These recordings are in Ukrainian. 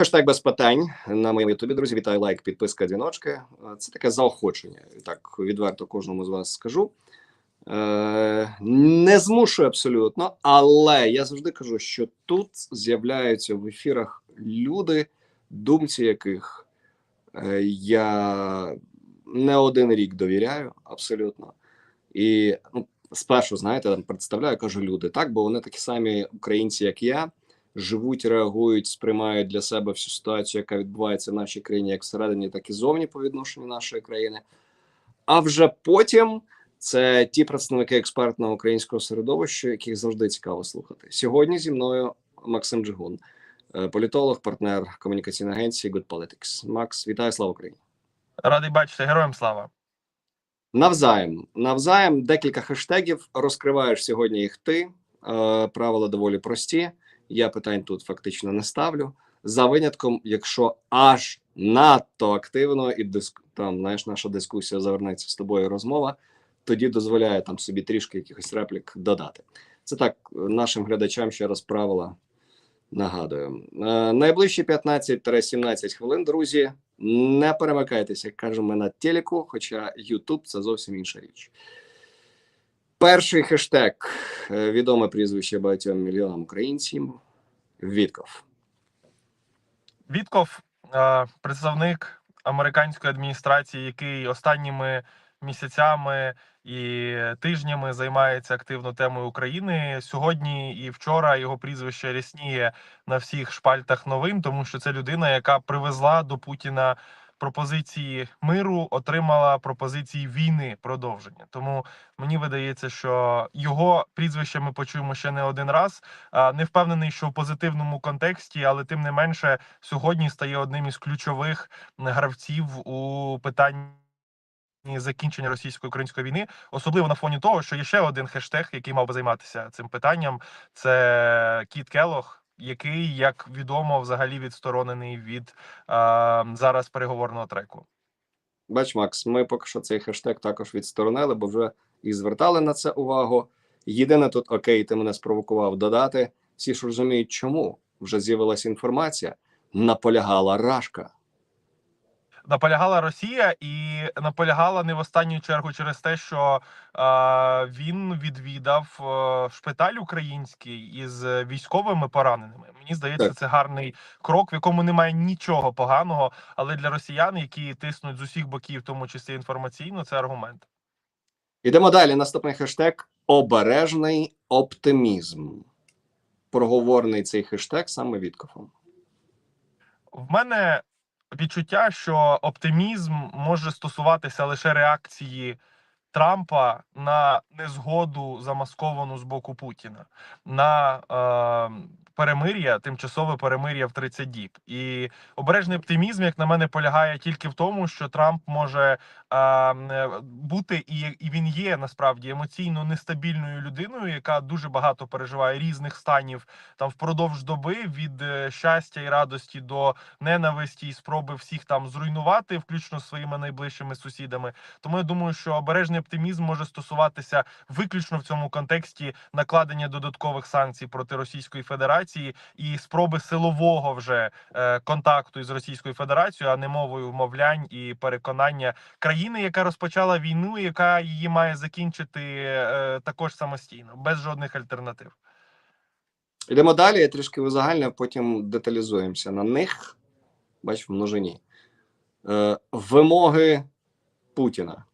Хештег без питань на моєму ютубі. Друзі, вітаю лайк, підписка, дзвіночки. Це таке заохочення. Так відверто кожному з вас скажу. Е, не змушую абсолютно, але я завжди кажу, що тут з'являються в ефірах люди, думці яких е, я не один рік довіряю абсолютно. І ну, спершу, знаєте, представляю, кажу люди, так, бо вони такі самі українці, як я живуть, реагують, сприймають для себе всю ситуацію, яка відбувається в нашій країні, як всередині, так і зовні по відношенню нашої країни. А вже потім це ті представники експертного українського середовища, яких завжди цікаво слухати. Сьогодні зі мною Максим Джигун, е, політолог, партнер комунікаційної агенції Good Politics. Макс, вітаю, слава Україні! Радий бачити, героям слава. Навзаєм, навзаєм декілька хештегів. Розкриваєш сьогодні їх ти. Е, правила доволі прості. Я питань тут фактично не ставлю. За винятком, якщо аж надто активно і диск... там знаєш, наша дискусія завернеться з тобою розмова, тоді дозволяє там собі трішки якихось реплік додати. Це так нашим глядачам ще раз правила нагадую. Е, найближчі 15-17 хвилин, друзі. Не перемикайтеся, як кажемо на телеку, хоча YouTube це зовсім інша річ. Перший хештег е, відоме прізвище багатьом мільйонам українців. Вітков. Вітков, е, представник американської адміністрації, який останніми місяцями і тижнями займається активно темою України. Сьогодні і вчора його прізвище рясніє на всіх шпальтах новин, тому що це людина, яка привезла до Путіна пропозиції миру, отримала пропозиції війни продовження. Тому мені видається, що його прізвище ми почуємо ще не один раз. Не впевнений, що в позитивному контексті, але тим не менше сьогодні стає одним із ключових гравців у питанні. Закінчення російсько-української війни, особливо на фоні того, що є ще один хештег, який мав би займатися цим питанням, це Кіт Келох, який, як відомо, взагалі відсторонений від зараз переговорного треку. Бач, Макс, ми поки що цей хештег також відсторонили, бо вже і звертали на це увагу. Єдине тут окей, ти мене спровокував додати. Всі ж розуміють, чому вже з'явилася інформація. Наполягала Рашка. Наполягала Росія і наполягала не в останню чергу через те, що е, він відвідав е, шпиталь український із військовими пораненими. Мені здається, Так. це гарний крок, в якому немає нічого поганого. Але для росіян, які тиснуть з усіх боків, в тому числі інформаційно, це аргумент. Ідемо далі. Наступний хештег обережний оптимізм. Проговорний цей хештег саме Віткофом. В мене відчуття, що оптимізм може стосуватися лише реакції Трампа на незгоду замасковану з боку Путіна на е, перемир'я, тимчасове перемир'я в 30 діб. І обережний оптимізм, як на мене, полягає тільки в тому, що Трамп може е, бути і, і він є насправді емоційно нестабільною людиною, яка дуже багато переживає різних станів там впродовж доби від е, щастя і радості до ненависті і спроби всіх там зруйнувати, включно з своїми найближчими сусідами. Тому я думаю, що обережний оптимізм може стосуватися виключно в цьому контексті накладення додаткових санкцій проти Російської Федерації і спроби силового вже е, контакту із Російською Федерацією, а не мовою вмовлянь і переконання країни, яка розпочала війну, яка її має закінчити е, також самостійно, без жодних альтернатив. Йдемо далі. Я трішки узагальню, потім деталізуємося на них. Бач, в множині. Е, вимоги Путіна.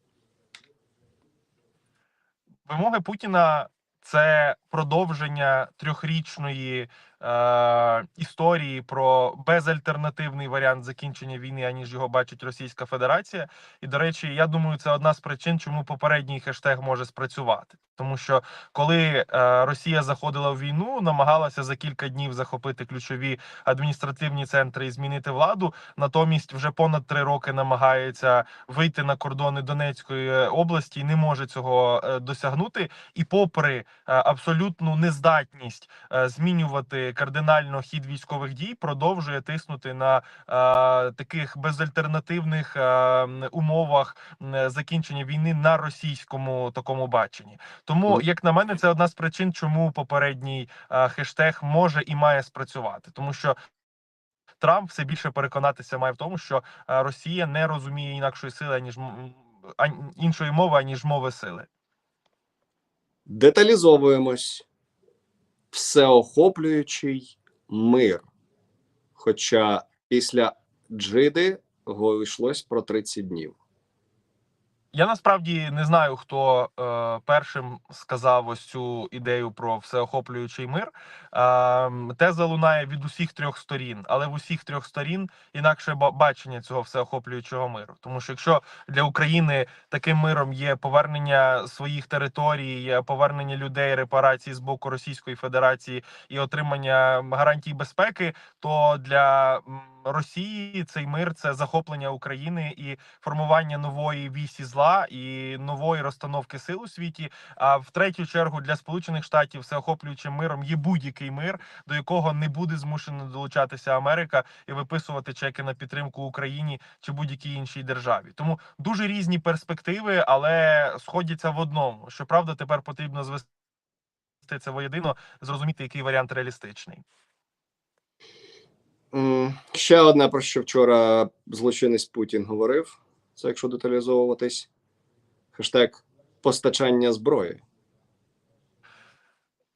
Вимоги Путіна це продовження трьохрічної е, історії про безальтернативний варіант закінчення війни, аніж його бачить Російська Федерація. І до речі, я думаю, це одна з причин, чому попередній хештег може спрацювати, тому що коли е, Росія заходила в війну, намагалася за кілька днів захопити ключові адміністративні центри і змінити владу. Натомість вже понад три роки намагається вийти на кордони Донецької е, області і не може цього е, досягнути. І, попри абсолютну нездатність змінювати кардинально хід військових дій, продовжує тиснути на таких безальтернативних умовах закінчення війни на російському такому баченні. Тому, як на мене, це одна з причин, чому попередній е, хештег може і має спрацювати, тому що Трамп все більше переконатися має в тому, що е, Росія не розуміє інакшої сили ніж іншої мови, аніж мови сили. Деталізовуємось. Всеохоплюючий мир. Хоча після Джиди йшлось про 30 днів. Я насправді не знаю, хто е, першим сказав ось цю ідею про всеохоплюючий мир. Е, теза лунає від усіх трьох сторін, але в усіх трьох сторін інакше бачення цього всеохоплюючого миру. Тому що якщо для України таким миром є повернення своїх територій, повернення людей, репарації з боку Російської Федерації і отримання гарантій безпеки, то для Росії цей мир це захоплення України і формування нової вісі зла і нової розстановки сил у світі. А в третю чергу для Сполучених Штатів всеохоплюючим миром є будь-який мир, до якого не буде змушена долучатися Америка і виписувати чеки на підтримку Україні чи будь-якій іншій державі. Тому дуже різні перспективи, але сходяться в одному. Щоправда, тепер потрібно звести це воєдино, зрозуміти, який варіант реалістичний. Ще одне про що вчора злочинець Путін говорив. Це якщо деталізовуватись. Хештег постачання зброї.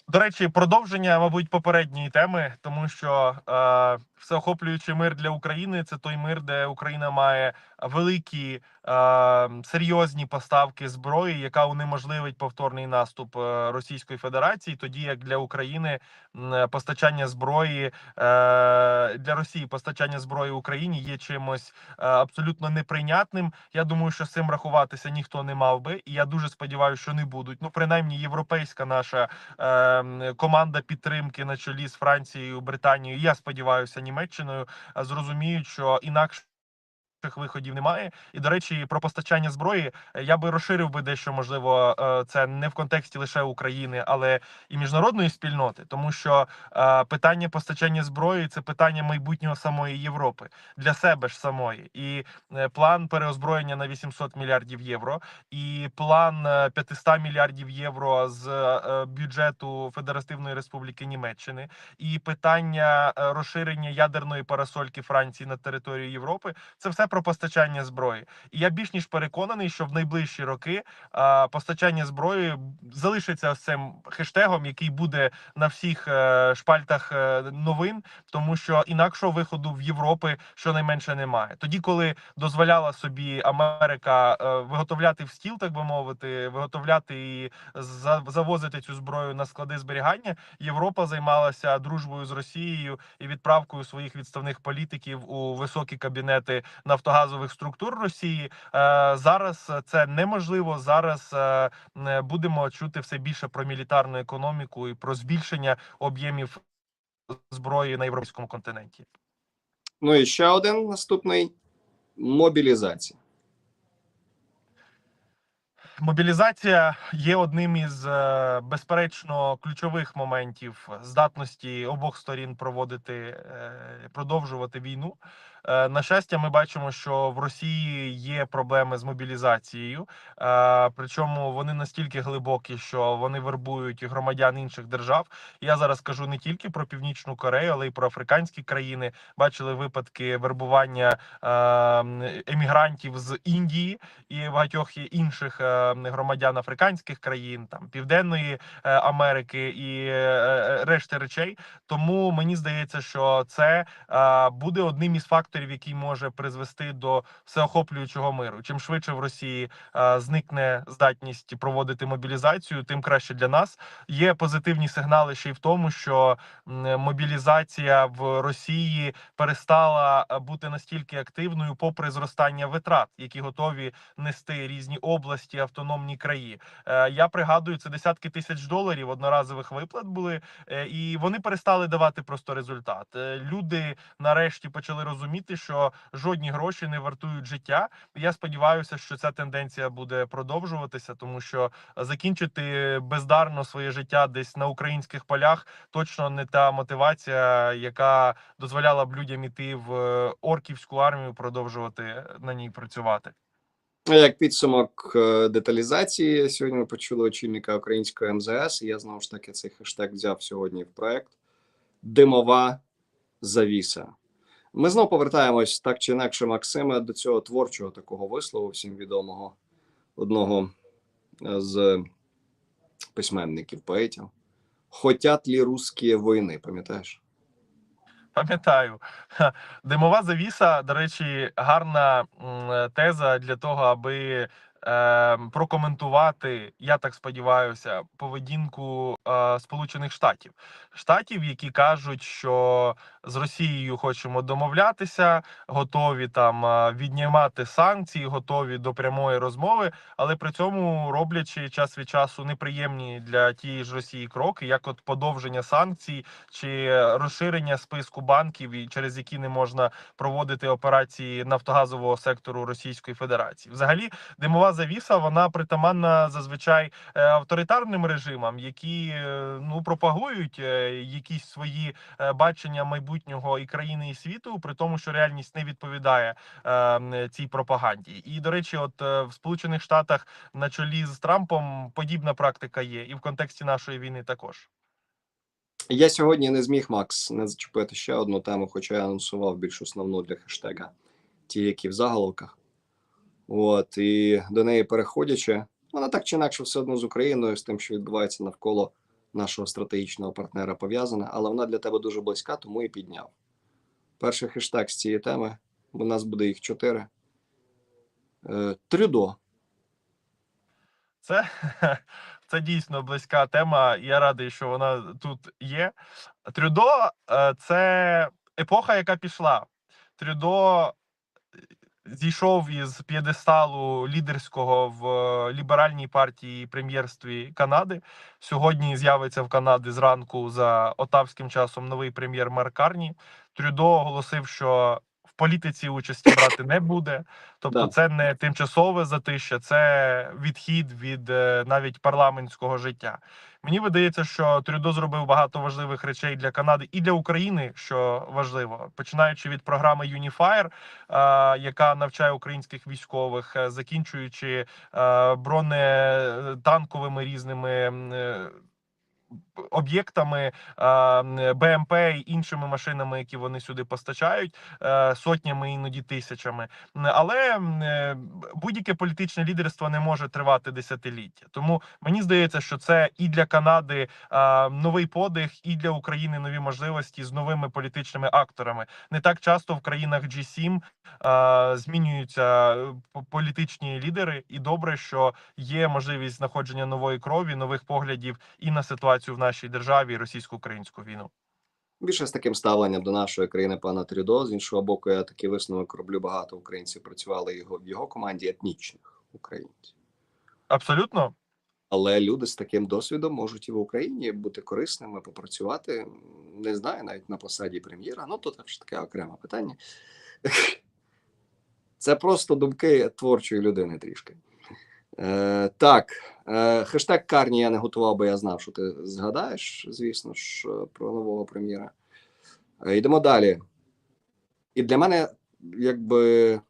До речі, продовження, мабуть, попередньої теми, тому що е, всеохоплюючий мир для України це той мир, де Україна має великі е, серйозні поставки зброї, яка унеможливить повторний наступ е, Російської Федерації, тоді як для України постачання зброї е, для Росії постачання зброї Україні є чимось е, абсолютно неприйнятним. Я думаю, що з цим рахуватися ніхто не мав би, і я дуже сподіваюся, що не будуть. Ну, принаймні, європейська наша е, команда підтримки на чолі з Францією, Британією. Я сподіваюся, Німеччиною зрозуміють, що інакше виходів немає. І до речі, про постачання зброї е, я би розширив би дещо, можливо, е, це не в контексті лише України, але і міжнародної спільноти, тому що е, питання постачання зброї це питання майбутнього самої Європи для себе ж самої, і план переозброєння на 800 мільярдів євро, і план 500 мільярдів євро з бюджету Федеративної Республіки Німеччини, і питання розширення ядерної парасольки Франції на територію Європи. Це все про постачання зброї, і я більш ніж переконаний, що в найближчі роки а, постачання зброї залишиться цим хештегом, який буде на всіх е, шпальтах е, новин, тому що інакшого виходу в Європи щонайменше немає. Тоді, коли дозволяла собі Америка е, виготовляти в стіл, так би мовити, виготовляти і завозити цю зброю на склади зберігання, Європа займалася дружбою з Росією і відправкою своїх відставних політиків у високі кабінети на нафтогазових структур Росії. Е, зараз це неможливо. Зараз е, будемо чути все більше про мілітарну економіку і про збільшення об'ємів зброї на європейському континенті. Ну і ще один наступний мобілізація. Мобілізація є одним із е, безперечно ключових моментів здатності обох сторін проводити продовжувати війну. Е, на щастя, ми бачимо, що в Росії є проблеми з мобілізацією, е, причому вони настільки глибокі, що вони вербують громадян інших держав. Я зараз кажу не тільки про північну Корею, але й про африканські країни. Бачили випадки вербування е, емігрантів з Індії і багатьох інших громадян африканських країн, там Південної Америки і решти речей. Тому мені здається, що це буде одним із факторів факторів, який може призвести до всеохоплюючого миру. Чим швидше в Росії а, зникне здатність проводити мобілізацію, тим краще для нас. Є позитивні сигнали ще й в тому, що мобілізація в Росії перестала бути настільки активною, попри зростання витрат, які готові нести різні області, автономні краї. Е, я пригадую, це десятки тисяч доларів одноразових виплат були, е, і вони перестали давати просто результат. Е, люди нарешті почали розуміти розуміти, що жодні гроші не вартують життя. Я сподіваюся, що ця тенденція буде продовжуватися, тому що закінчити бездарно своє життя десь на українських полях точно не та мотивація, яка дозволяла б людям іти в е, орківську армію, продовжувати на ній працювати. Як підсумок е, деталізації, сьогодні ми почули очільника української МЗС. Я знову ж таки цей хештег взяв сьогодні в проект. Димова завіса. Ми знову повертаємось так чи інакше, Максиме, до цього творчого такого вислову, всім відомого одного е, з письменників, поетів. Хотят лі русські війни, пам'ятаєш? Пам'ятаю, димова завіса, до речі, гарна теза для того, аби е, прокоментувати, я так сподіваюся, поведінку е, Сполучених Штатів. Штатів, які кажуть, що з Росією хочемо домовлятися, готові там віднімати санкції, готові до прямої розмови, але при цьому роблячи час від часу неприємні для тієї ж Росії кроки, як от подовження санкцій чи розширення списку банків, через які не можна проводити операції нафтогазового сектору Російської Федерації. Взагалі, димова завіса вона притаманна зазвичай е, авторитарним режимам, які е, ну пропагують е, якісь свої бачення майбутнього і країни і світу, при тому, що реальність не відповідає е, цій пропаганді. І до речі, от е, в Сполучених Штатах на чолі з Трампом подібна практика є, і в контексті нашої війни також. Я сьогодні не зміг, Макс, не зачепити ще одну тему, хоча я анонсував більш основну для хештега, ті, які в заголовках. От, і до неї переходячи, вона так чи інакше все одно з Україною, з тим, що відбувається навколо нашого стратегічного партнера пов'язана, але вона для тебе дуже близька, тому і підняв. Перший хештег з цієї теми, у нас буде їх чотири. Е, Трюдо. Це, це дійсно близька тема. Я радий, що вона тут є. Трюдо е, це епоха, яка пішла. Трюдо зійшов із п'єдесталу лідерського в е, ліберальній партії прем'єрстві Канади. Сьогодні з'явиться в Канаді зранку за отавським часом новий прем'єр Марк Карні. Трюдо оголосив, що в політиці участі брати не буде. Тобто, Да. це не тимчасове затища, це відхід від е, навіть парламентського життя. Мені видається, що Трюдо зробив багато важливих речей для Канади і для України, що важливо, починаючи від програми Unifier, е, яка навчає українських військових, е, закінчуючи е, бронетанковими різними. Об'єктами БМП і іншими машинами, які вони сюди постачають, е, сотнями, іноді тисячами. Але е, будь-яке політичне лідерство не може тривати десятиліття. Тому мені здається, що це і для Канади новий подих, і для України нові можливості з новими політичними акторами. Не так часто в країнах G7 е, змінюються е, політичні лідери, і добре, що є можливість знаходження нової крові, нових поглядів і на ситуацію в нашій державі, російсько-українську війну. Більше з таким ставленням до нашої країни пана Трюдо. З іншого боку, я такий висновок роблю. Багато українців працювали його в його команді етнічних українців. Абсолютно. Але люди з таким досвідом можуть і в Україні бути корисними, попрацювати. Не знаю, навіть на посаді прем'єра. Ну то теж таке окреме питання. Це просто думки творчої людини трішки. Е, так, е, хештег Карні я не готував, бо я знав, що ти згадаєш, звісно ж, е, про нового прем'єра. Е, йдемо далі. І для мене, якби.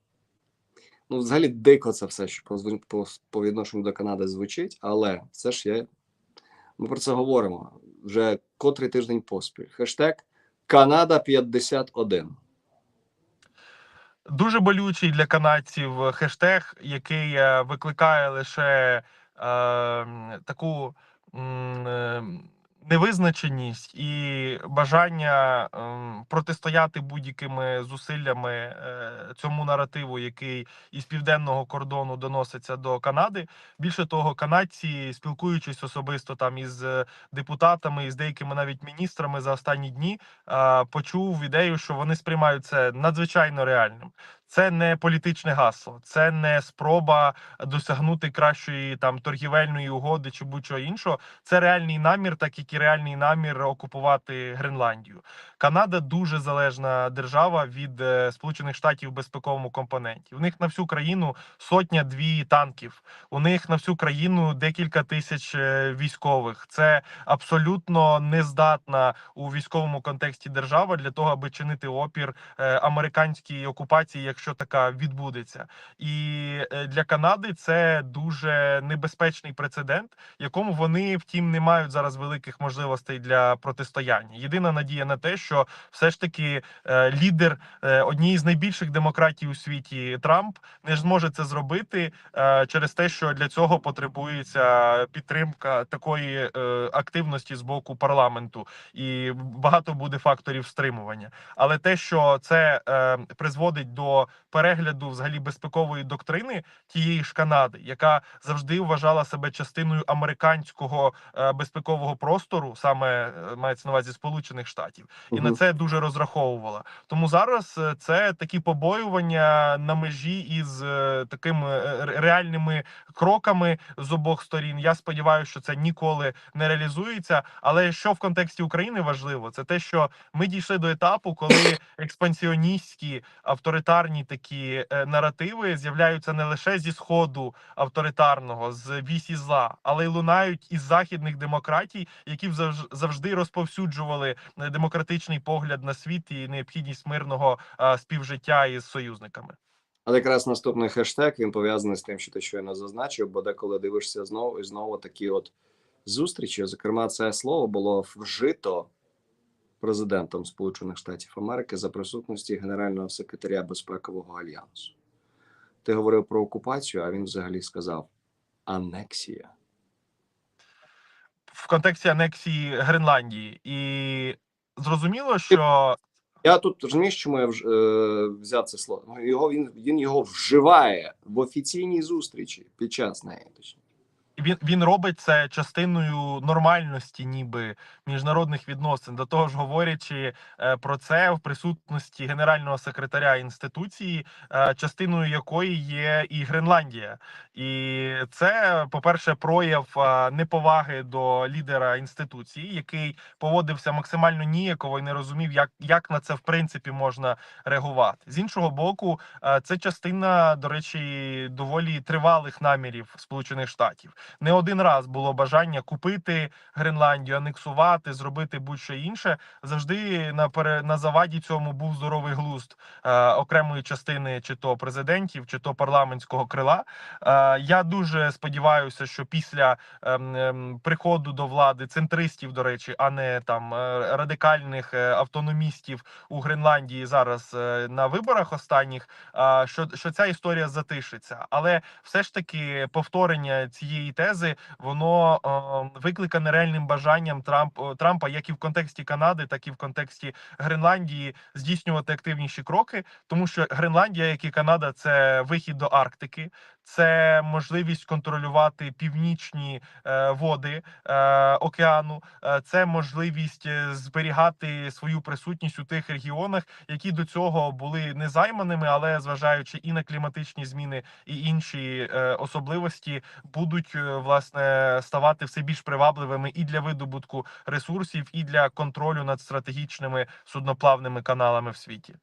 Ну, взагалі дико це все, що по, по, по відношенню до Канади звучить, але все ж є. Ми про це говоримо вже котрий тиждень поспіль. Хештег Канада 51. Дуже болючий для канадців хештег, який е, викликає лише е, таку е, невизначеність і бажання ем, протистояти будь-якими зусиллями е, цьому наративу, який із південного кордону доноситься до Канади. Більше того, канадці, спілкуючись особисто там із е, депутатами і з деякими навіть міністрами за останні дні, е, почув ідею, що вони сприймають це надзвичайно реальним. Це не політичне гасло, це не спроба досягнути кращої там торгівельної угоди чи будь-чого іншого. Це реальний намір, так як і реальний намір окупувати Гренландію. Канада дуже залежна держава від е, Сполучених Штатів в безпековому компоненті. У них на всю країну сотня дві танків. У них на всю країну декілька тисяч е, військових. Це абсолютно нездатна у військовому контексті держава для того, аби чинити опір е, американській окупації, якщо якщо така відбудеться. І е, для Канади це дуже небезпечний прецедент, якому вони, втім, не мають зараз великих можливостей для протистояння. Єдина надія на те, що все ж таки е, лідер е, однієї з найбільших демократій у світі Трамп не зможе це зробити через те, що для цього потребується підтримка такої активності з боку парламенту, і багато буде факторів стримування. Але те, що це призводить до перегляду взагалі безпекової доктрини тієї ж Канади, яка завжди вважала себе частиною американського е, безпекового простору, саме е, мається на увазі Сполучених Штатів, і на це дуже розраховувала. Тому зараз е, це такі побоювання на межі із такими реальними кроками з обох сторін. Я сподіваюся, що це ніколи не реалізується. Але що в контексті України важливо, це те, що ми дійшли до етапу, коли експансіоністські авторитарні такі е, наративи з'являються не лише зі сходу авторитарного з вісі зла, але й лунають із західних демократій, які завж- завжди розповсюджували е, демократичний погляд на світ і необхідність мирного е, співжиття із союзниками. Але якраз наступний хештег він пов'язаний з тим, що ти щойно зазначив, бо деколи дивишся знову і знову такі от зустрічі. Зокрема, це слово було вжито президентом Сполучених Штатів Америки за присутності генерального секретаря безпекового альянсу. Ти говорив про окупацію, а він взагалі сказав анексія. в контексті анексії Гренландії, і зрозуміло, що Я тут розумієш, чому я вж, е, взяв це слово. Його він, він його вживає в офіційній зустрічі під час неї. Точніше. Він, він робить це частиною нормальності, ніби міжнародних відносин. До того ж, говорячи е, про це в присутності генерального секретаря інституції, е, частиною якої є і Гренландія, і це, по-перше, прояв е, неповаги до лідера інституції, який поводився максимально ніяково і не розумів, як, як на це в принципі можна реагувати. З іншого боку, це частина, до речі, доволі тривалих намірів Сполучених Штатів. Не один раз було бажання купити Гренландію, анексувати, зробити будь-що інше. Завжди на пере на заваді цьому був здоровий глузд е, окремої частини, чи то президентів, чи то парламентського крила. Е, я дуже сподіваюся, що після ем, ем, приходу до влади центристів, до речі, а не там е, радикальних е, автономістів у Гренландії зараз е, на виборах останніх, а, що, що ця історія затишиться. Але все ж таки повторення цієї тези воно е, викликане реальним бажанням Трамп Трампа, як і в контексті Канади, так і в контексті Гренландії, здійснювати активніші кроки, тому що Гренландія, як і Канада, це вихід до Арктики. Це можливість контролювати північні е, води е, океану, е, це можливість зберігати свою присутність у тих регіонах, які до цього були незайманими, але зважаючи і на кліматичні зміни, і інші особливості, будуть власне ставати все більш привабливими і для видобутку ресурсів, і для контролю над стратегічними судноплавними каналами в світі.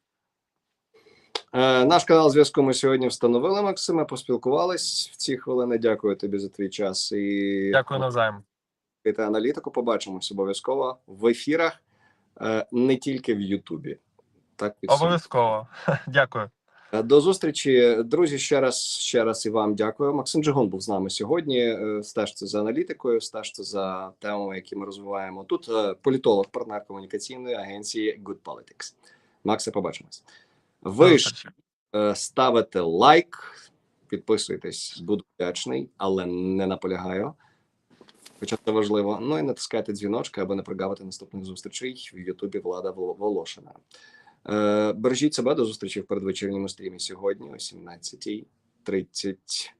Е, наш канал зв'язку ми сьогодні встановили. Максиме, поспілкувались в ці хвилини. Дякую тобі за твій час і Дякую навзаєм. та аналітику. Побачимось обов'язково в ефірах, е, не тільки в Ютубі. Так. Обов'язково. Дякую. Е, До зустрічі, друзі. Ще раз ще раз і вам дякую. Максим Джигун був з нами сьогодні. Стежте за аналітикою, стежте за темами, які ми розвиваємо. Тут політолог, партнер комунікаційної агенції Good Politics. Максе, побачимось. Ви ж е, ставите лайк, підписуйтесь, буду вдячний, але не наполягаю. Хоча це важливо. Ну і натискайте дзвіночки, аби не прогавити наступних зустрічей в Ютубі Влада Вол- Волошина. Е, бережіть себе до зустрічі в передвечірньому стрімі сьогодні о 17.30.